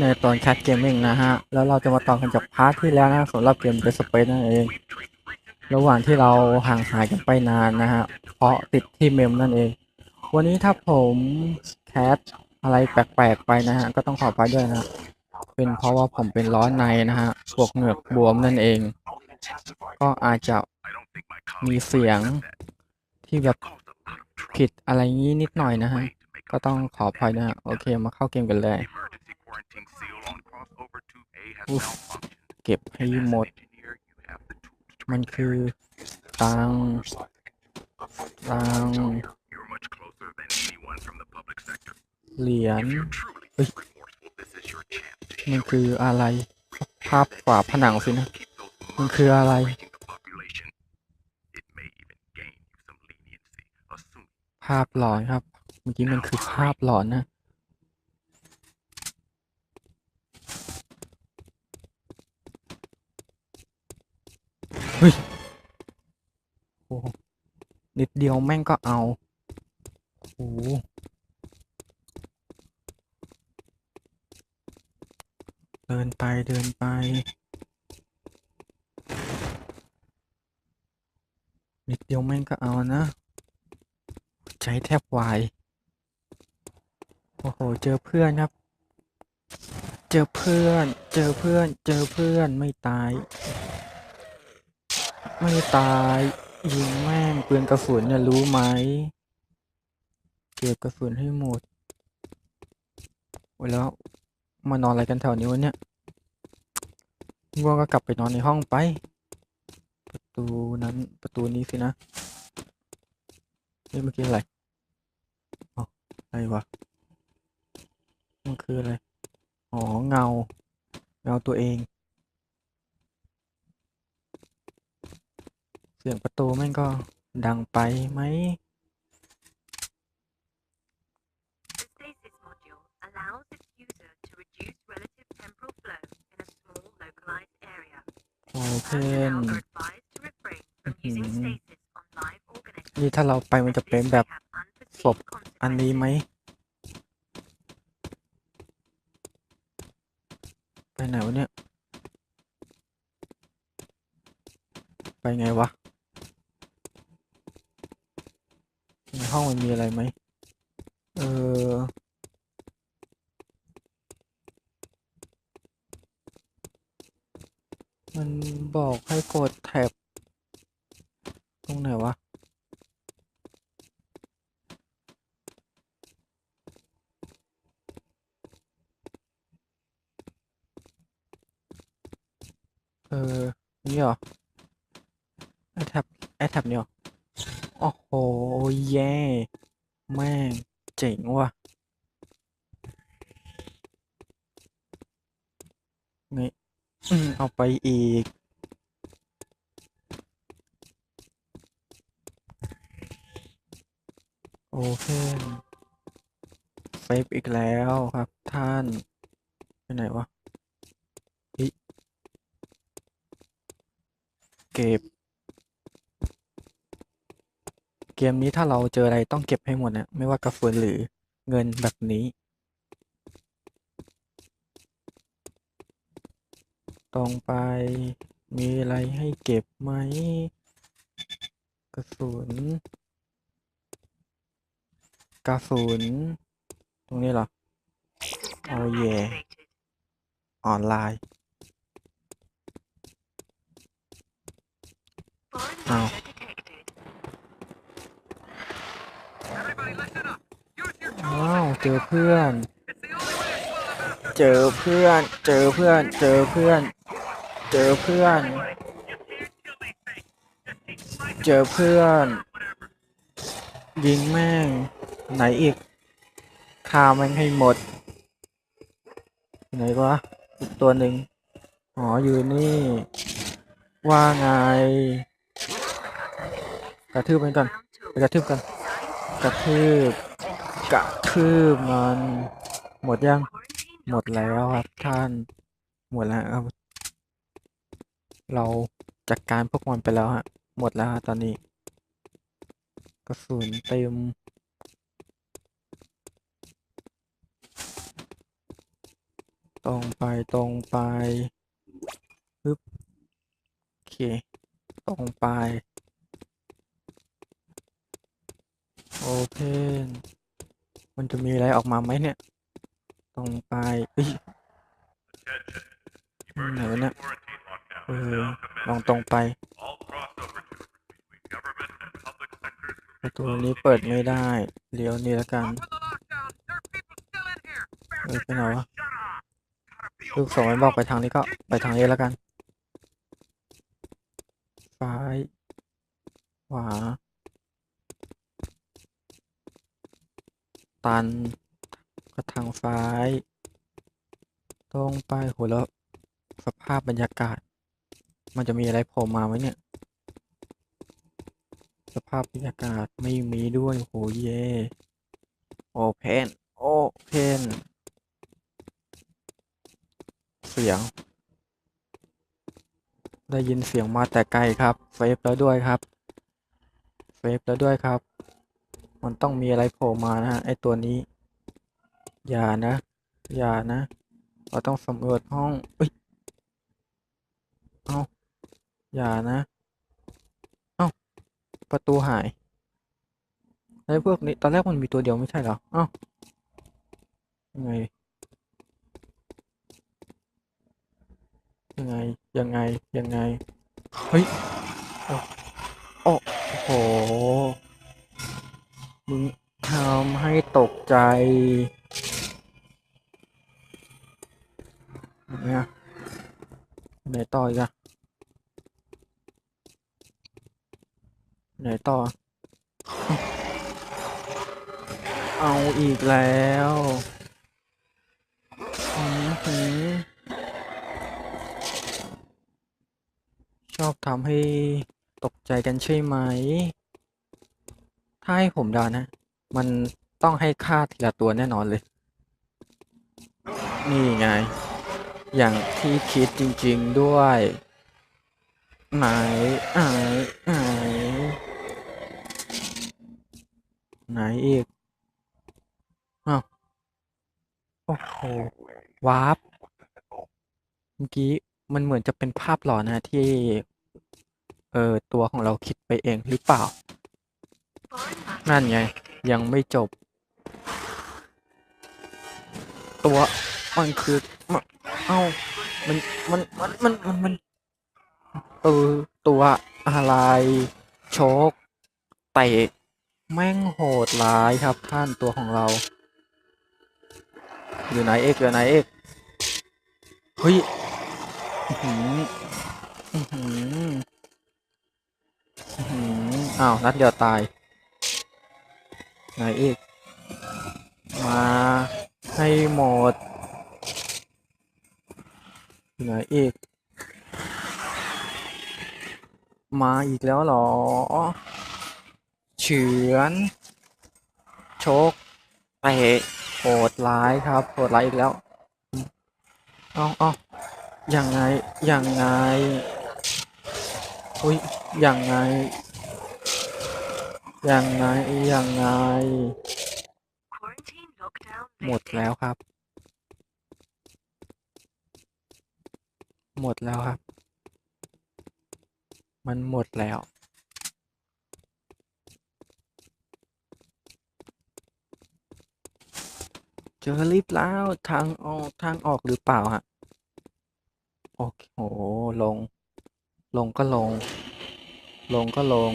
ในตอนแคทเกมมิ่งนะฮะ แล้วเราจะมาต่อกันจากพาร์ทที่แล้วนะสำหรับเกม The Space นั่นเอง ระหว่างที่เราห่างหายกันไปนานนะฮะ เพราะติดที่เมมนั่นเอง วันนี้ถ้าผมแคทอะไรแปลกๆไปนะฮะ ก็ต้องขออภัยด้วยนะ เป็นเพราะว่าผมเป็นร้อนในนะฮะพวกเหงือกบวมนั่นเอง ก็อาจจะมีเสียงที่แบบผิดอะไรงี้นิดหน่อยนะฮะ ก็ต้องขออภัยนะฮะ โอเคมาเข้าเกมกันเลย เก็บให้หมด มันคือตังค์ตังค์เหรียญเฮ้ยมันคืออะไร ภาพฝาผนังสินะ มันคืออะไรภาพหลอนครับ เมื่อกี้มันคือภาพหลอนนะ เฮ้ยโอ้โหนิดเดียวแม่งก็เอาโอ้โหเดินไปเดินไป นิดเดียวแม่งก็เอานะใจแทบวายโอ้โห เจอเพื่อนครับ เจอเพื่อน เจอเพื่อน เจอเพื่อนไม่ตาย ไม่ตายยิงแม่งปืนกระสุนเนี่ยรู้ไหม เก็บกระสุนให้หมดโอ้แล้วมานอนอะไรกันแถวนี้วะเนี่ยง่วงก็กลับไปนอนในห้องไป ประตูนั้นประตูนี้สินะเฮ้ยเมื่อกี้อะไรอ๋ออะไรวะมันคืออะไร อ๋อเงา เงาตัวเอง เสียงประตูแม่งก็ดังไปไหม The stasis module allows its user to reduce relative temporal flow in a small localized area. โอเพ Personnel น are advised to refrain from using Mhm. stasis on live organisms. นี่ถ้าเราไปมันจะ as เป็น this แบบ may have unforeseen ศพอันนี้ไหม ไปไหนวะเนี่ย ไปไงวะ ใน ห้องมันมีอะไรไหม เออ มันบอกให้กดแท็บ ตรงไหนวะ เออ นี่เหรอ ไอแท็บ ไอแท็บเนี่ยเหรอ โอ้โหเย่แม่งเจ๋งว่ะไงอืมเอาไปอีก โอเพนเซฟอีกแล้วครับท่านไปไหนวะเก็บ เกมนี้ถ้าเราเจออะไรต้องเก็บให้หมดนะไม่ว่ากระสุนหรือเงินแบบนี้ ตรงไปมีอะไรให้เก็บไหม กระสุน กระสุน ตรงนี้เหรอ System Oh, yeah. activated. ออนไลน์ Foreign Ow. data detected. ว้าวเจอเพื่อน เจอเพื่อน เจอเพื่อน เจอเพื่อน เจอเพื่อน เจอเพื่อน ยิงแม่ง ไหนอีกฆ่าแม่งให้หมด ไหนวะอีกตัวหนึ่งอ๋ออยู่นี่ ว่าไง กระทืบมันก่อน ไปกระทืบกัน กระทืบ กระทืบมันหมดยัง หมดแล้วครับท่าน หมดแล้วครับ เราจัดการพวกมันไปแล้วฮะ หมดแล้วฮะตอนนี้ กระสุนเต็มตรงไปตรงไปปึ๊บโอเค ตรงไป โอเพน มันจะมีอะไรออกมาไหมเนี่ย ตรงปลายเอ้ยหนือเนี่ยเออลองตรงไป ประตูนี้เปิดไม่ได้ เลี้ยวนี่แล้วกันเออไปไหนวะลูกสองไม่บอกไปทางนี้ก็ไปทางนี้แล้วกันซ้ายขวา ตันก็ทางซ้าย ตรงไปโหแล้วสภาพบรรยากาศ มันจะมีอะไรโผล่มาไหมเนี่ย สภาพบรรยากาศไม่มีด้วยโหเย่โอเพนโอเพนเสียง ได้ยินเสียงมาแต่ไกลครับเซฟแล้วด้วยครับเซฟแล้วด้วยครับ มันต้องมีอะไรโผล่มานะฮะไอตัวนี้ อย่านะ อย่านะ เราต้องสำรวจห้องเอ้ยเอาอย่านะ เอาประตูหายไอ้พวกนี้ตอนแรกมันมีตัวเดียวไม่ใช่เหรอเอ้ายังไงยังไงยังไงยังไงเฮ้ยโอ้โอ้โห ตกใจเนี่ยไหนต่ออีกอะไหนต่อ เอาอีกแล้วอือหือชอบทำให้ตกใจกันใช่ไหม ถ้าให้ผมเดานะ มัน ต้องให้ฆ่าทีละตัวแน่นอนเลย นี่ไง อย่างที่คิดจริง ๆด้วย ไหนไหนไหนไหนอีกอ้าวโอ้โหวาร์ปเมื่อกี้มันเหมือนจะเป็นภาพหลอนนะที่ เออตัวของเราคิดไปเองหรือเปล่า นั่นไง ยังไม่จบ ตัว มันคือมะเอ้ามันมันมันมันมันมันเออตัวอะไรโชกเตะแม่งโหดร้ายครับท่านตัวของเรา อยู่ไหนเอกอยู่ไหนเอกเฮ้ยอื้อหืออื้อหืออื้อหืออ้าวนัดเดียวตายไหนอีกมา ให้หมดอยู่ไหนอีก มาอีกแล้วเหรอ เฉือนโชกเตะโหดร้ายครับโหดร้ายอีกแล้วเอาเอายังไงอยังไงอุ้ยอยังไงอยังไงอยังไง หมดแล้วครับ หมดแล้วครับ มันหมดแล้ว เจอลิฟต์แล้วทางออกทางออกหรือเปล่าฮะ โอเคโหลง ลงก็ลง ลงก็ลง